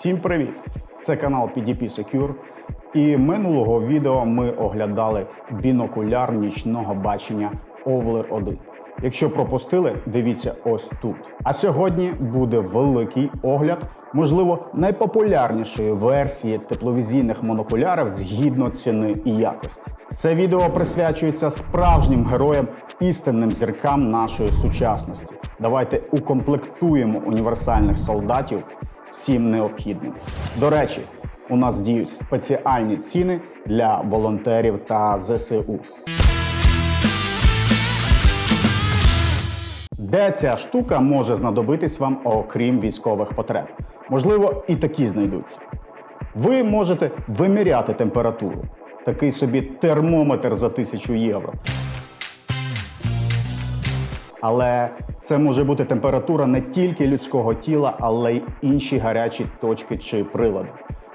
Всім привіт! Це канал PDP Secure. І минулого відео ми оглядали бінокуляр нічного бачення Овлер 1. Якщо пропустили, дивіться ось тут. А сьогодні буде великий огляд, можливо, найпопулярнішої версії тепловізійних монокулярів згідно ціни і якості. Це відео присвячується справжнім героям, істинним зіркам нашої сучасності. Давайте укомплектуємо універсальних солдатів всім необхідним. До речі, у нас діють спеціальні ціни для волонтерів та ЗСУ. Де ця штука може знадобитись вам, окрім військових потреб? Можливо, і такі знайдуться. Ви можете виміряти температуру. Такий собі термометр за 1000 євро. Але це може бути температура не тільки людського тіла, але й інші гарячі точки чи прилади.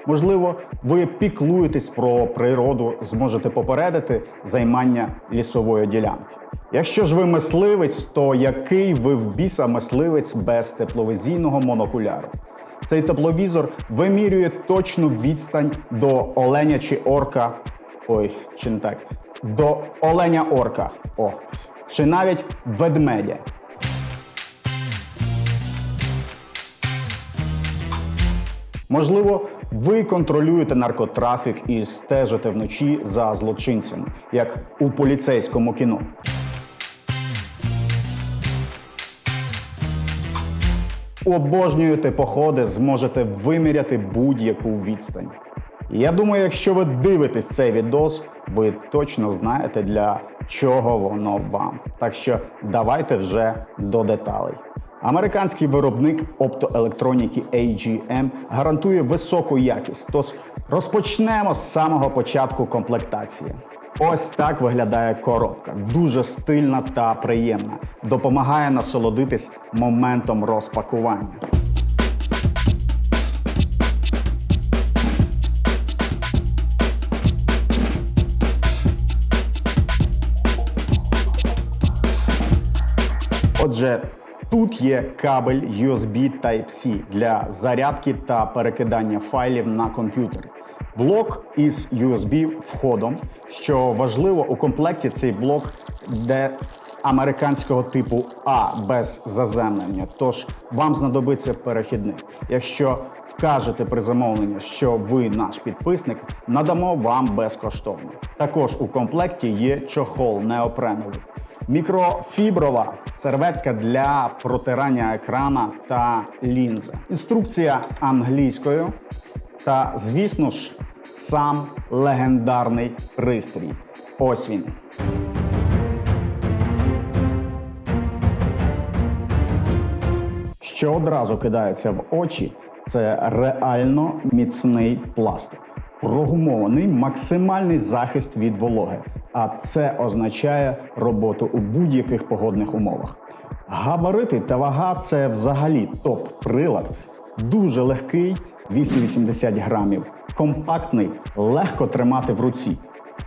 Можливо, ви піклуєтесь про природу, зможете попередити займання лісової ділянки. Якщо ж ви мисливець, то який ви в біса мисливець без тепловізійного монокуляру? Цей тепловізор вимірює точну відстань до оленя чи орка. Ой, чи не так? До оленя орка. О, чи навіть ведмедя. Можливо, ви контролюєте наркотрафік і стежите вночі за злочинцями, як у поліцейському кіно. Обожнюєте походи, зможете виміряти будь-яку відстань. Я думаю, якщо ви дивитесь цей відос, ви точно знаєте для чого воно вам. Так що давайте вже до деталей. Американський виробник оптоелектроніки AGM гарантує високу якість. Тож розпочнемо з самого початку комплектації. Ось так виглядає коробка. Дуже стильна та приємна. Допомагає насолодитись моментом розпакування. Отже, тут є кабель USB Type-C для зарядки та перекидання файлів на комп'ютер. Блок із USB входом. Що важливо, у комплекті цей блок йде американського типу А без заземлення. Тож вам знадобиться перехідник. Якщо вкажете при замовленні, що ви наш підписник, надамо вам безкоштовно. Також у комплекті є чохол неопреновий. Мікрофіброва серветка для протирання екрана та лінзи. Інструкція англійською. Та, звісно ж, сам легендарний пристрій. Ось він. Що одразу кидається в очі, це реально міцний пластик. Прогумований максимальний захист від вологи, а це означає роботу у будь-яких погодних умовах. Габарити та вага це взагалі топ-прилад, дуже легкий, 280 грамів, компактний, легко тримати в руці.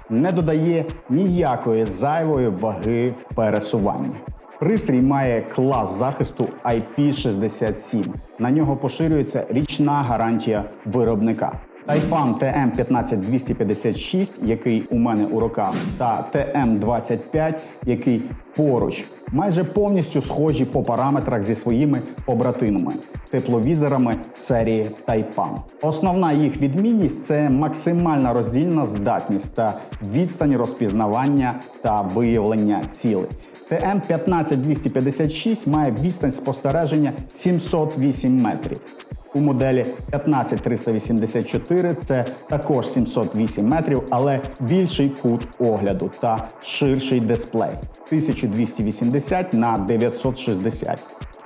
Не додає ніякої зайвої ваги в пересуванні. Пристрій має клас захисту IP67. На нього поширюється річна гарантія виробника. Тайпан TM15256, який у мене у руках, та TM25, який поруч, майже повністю схожі по параметрах зі своїми побратимами тепловізорами серії Тайпан. Основна їх відмінність це максимальна роздільна здатність та відстань розпізнавання та виявлення цілей. ТМ15256 має відстань спостереження 708 метрів. У моделі 15384 це також 708 метрів, але більший кут огляду та ширший дисплей 1280 на 960.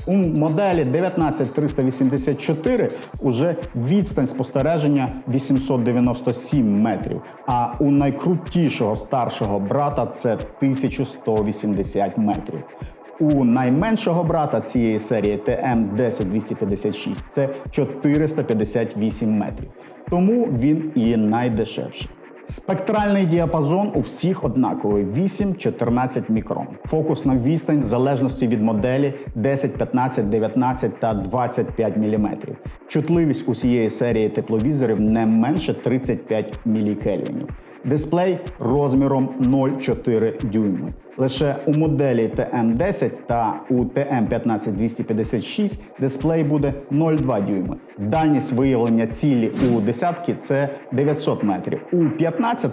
У моделі 19384 уже відстань спостереження 897 метрів, а у найкрутішого старшого брата це 1180 метрів. У найменшого брата цієї серії TM10256 це 458 метрів. Тому він і найдешевший. Спектральний діапазон у всіх однаковий 8-14 мікрон. Фокусна відстань в залежності від моделі 10, 15, 19 та 25 мм. Чутливість усієї серії тепловізорів не менше 35 мілікельвінів. Дисплей розміром 0,4 дюйми. Лише у моделі TM10 та у TM15256 дисплей буде 0,2 дюйми. Дальність виявлення цілі у десятки це 900 метрів, у 15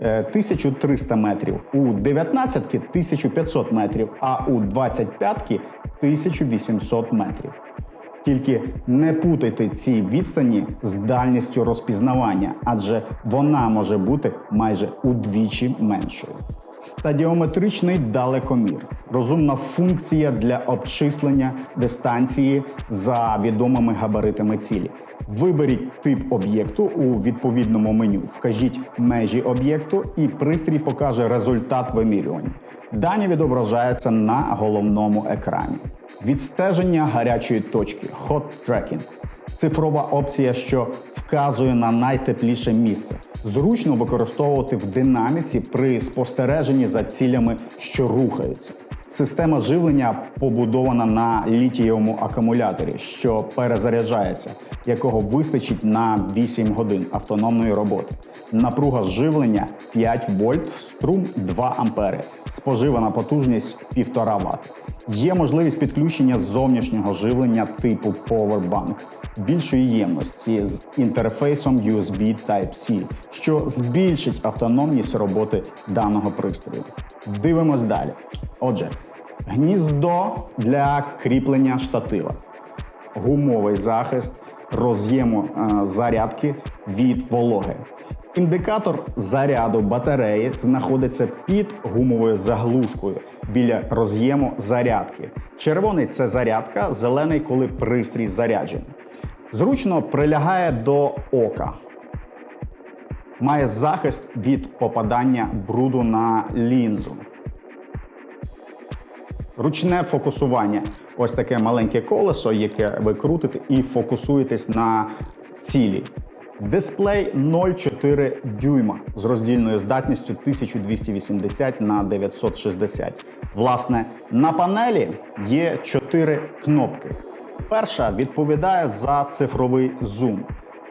1300 метрів, у 19 1500 метрів, а у 25 1800 метрів. Тільки не путайте ці відстані з дальністю розпізнавання, адже вона може бути майже удвічі меншою. Стадіометричний далекомір розумна функція для обчислення дистанції за відомими габаритами цілі. Виберіть тип об'єкту у відповідному меню, вкажіть межі об'єкту, і пристрій покаже результат вимірювання. Дані відображаються на головному екрані. Відстеження гарячої точки Hot Tracking – цифрова опція, що вказує на найтепліше місце. Зручно використовувати в динаміці при спостереженні за цілями, що рухаються. Система живлення побудована на літієвому акумуляторі, що перезаряджається, якого вистачить на 8 годин автономної роботи. Напруга живлення 5 вольт, струм 2 ампери, споживана потужність 1,5 Вт. Є можливість підключення зовнішнього живлення типу Powerbank більшої ємності з інтерфейсом USB Type-C, що збільшить автономність роботи даного пристрою. Дивимось далі. Отже, гніздо для кріплення штатива, гумовий захист роз'єму е, зарядки від вологи. Індикатор заряду батареї знаходиться під гумовою заглушкою біля роз'єму зарядки. Червоний це зарядка, зелений, коли пристрій заряджений. Зручно прилягає до ока. Має захист від попадання бруду на лінзу. Ручне фокусування. Ось таке маленьке колесо, яке ви крутите і фокусуєтесь на цілі. Дисплей 0,4 дюйма з роздільною здатністю 1280 на 960. Власне, на панелі є 4 кнопки. Перша відповідає за цифровий зум.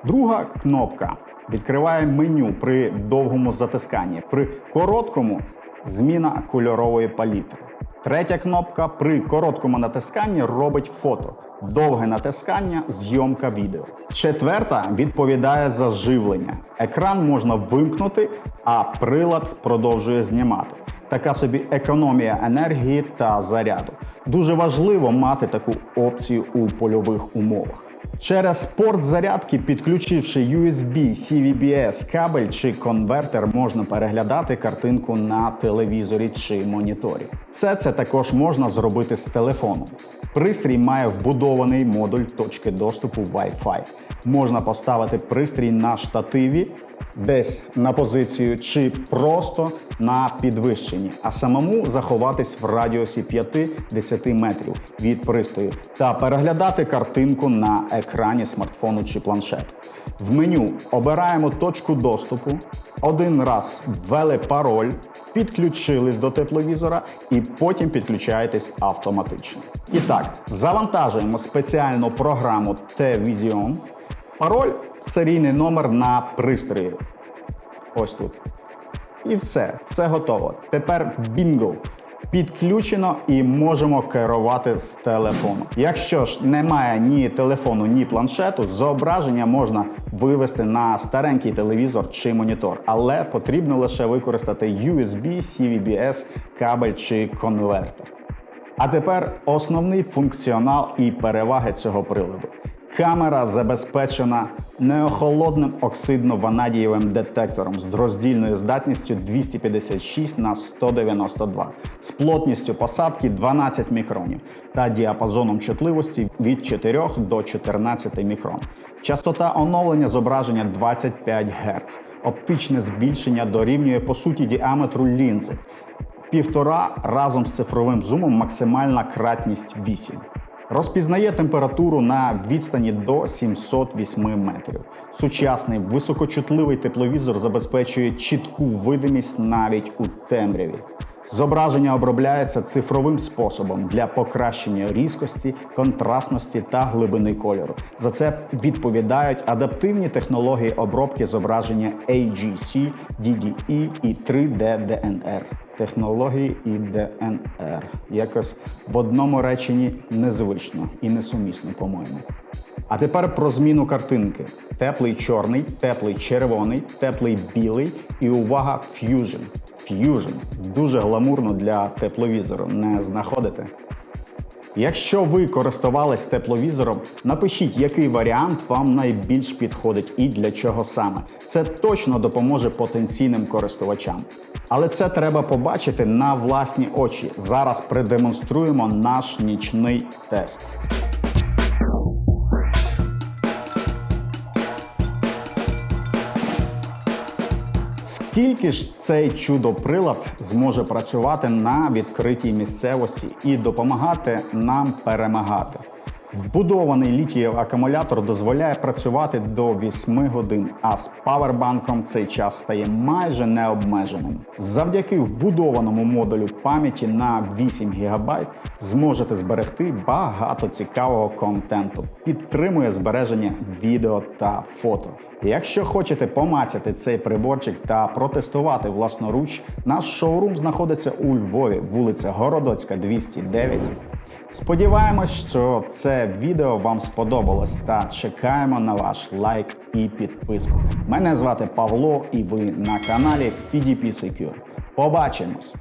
Друга кнопка відкриває меню при довгому затисканні. При короткому зміна кольорової палітри. Третя кнопка при короткому натисканні робить фото. Довге натискання, зйомка відео. Четверта відповідає за живлення. Екран можна вимкнути, а прилад продовжує знімати. Така собі економія енергії та заряду. Дуже важливо мати таку опцію у польових умовах. Через порт зарядки, підключивши USB, CVBS кабель чи конвертер, можна переглядати картинку на телевізорі чи моніторі. Все це також можна зробити з телефону. Пристрій має вбудований модуль точки доступу Wi-Fi. Можна поставити пристрій на штативі, десь на позицію чи просто на підвищенні, а самому заховатись в радіусі 5-10 метрів від пристрою та переглядати картинку на екрані смартфону чи планшету. В меню обираємо точку доступу, один раз ввели пароль, підключились до тепловізора і потім підключаєтесь автоматично. І так, завантажуємо спеціальну програму T-Vision. Пароль серійний номер на пристрої. Ось тут. І все, все готово. Тепер бінго. Підключено і можемо керувати з телефону. Якщо ж немає ні телефону, ні планшету, зображення можна вивести на старенький телевізор чи монітор, але потрібно лише використати USB, CVBS, кабель чи конвертер. А тепер основний функціонал і переваги цього приладу. Камера забезпечена неохолодним оксидно-ванадієвим детектором з роздільною здатністю 256 на 192 з плотністю посадки 12 мікронів та діапазоном чутливості від 4 до 14 мікрон. Частота оновлення зображення 25 Гц. Оптичне збільшення дорівнює по суті діаметру лінзи. Півтора разом з цифровим зумом максимальна кратність 8. Розпізнає температуру на відстані до 708 метрів. Сучасний високочутливий тепловізор забезпечує чітку видимість навіть у темряві. Зображення обробляється цифровим способом для покращення різкості, контрастності та глибини кольору. За це відповідають адаптивні технології обробки зображення AGC, DDE і 3D DNR. Технології і ДНР. Якось в одному реченні незвично і несумісно, по-моєму. А тепер про зміну картинки: теплий чорний, теплий червоний, теплий білий і увага ф'южн. Ф'южн. Дуже гламурно для тепловізору. Не знаходите? Якщо ви користувались тепловізором, напишіть, який варіант вам найбільш підходить і для чого саме. Це точно допоможе потенційним користувачам. Але це треба побачити на власні очі. Зараз продемонструємо наш нічний тест. Скільки ж цей чудо-прилад зможе працювати на відкритій місцевості і допомагати нам перемагати? Вбудований літієв акумулятор дозволяє працювати до 8 годин, а з павербанком цей час стає майже необмеженим. Завдяки вбудованому модулю пам'яті на 8 ГБ зможете зберегти багато цікавого контенту. Підтримує збереження відео та фото. Якщо хочете помацяти цей приборчик та протестувати власноруч, наш шоурум знаходиться у Львові, вулиця Городоцька, 209. Сподіваємось, що це відео вам сподобалось та чекаємо на ваш лайк і підписку. Мене звати Павло і ви на каналі PDP Secure. Побачимось!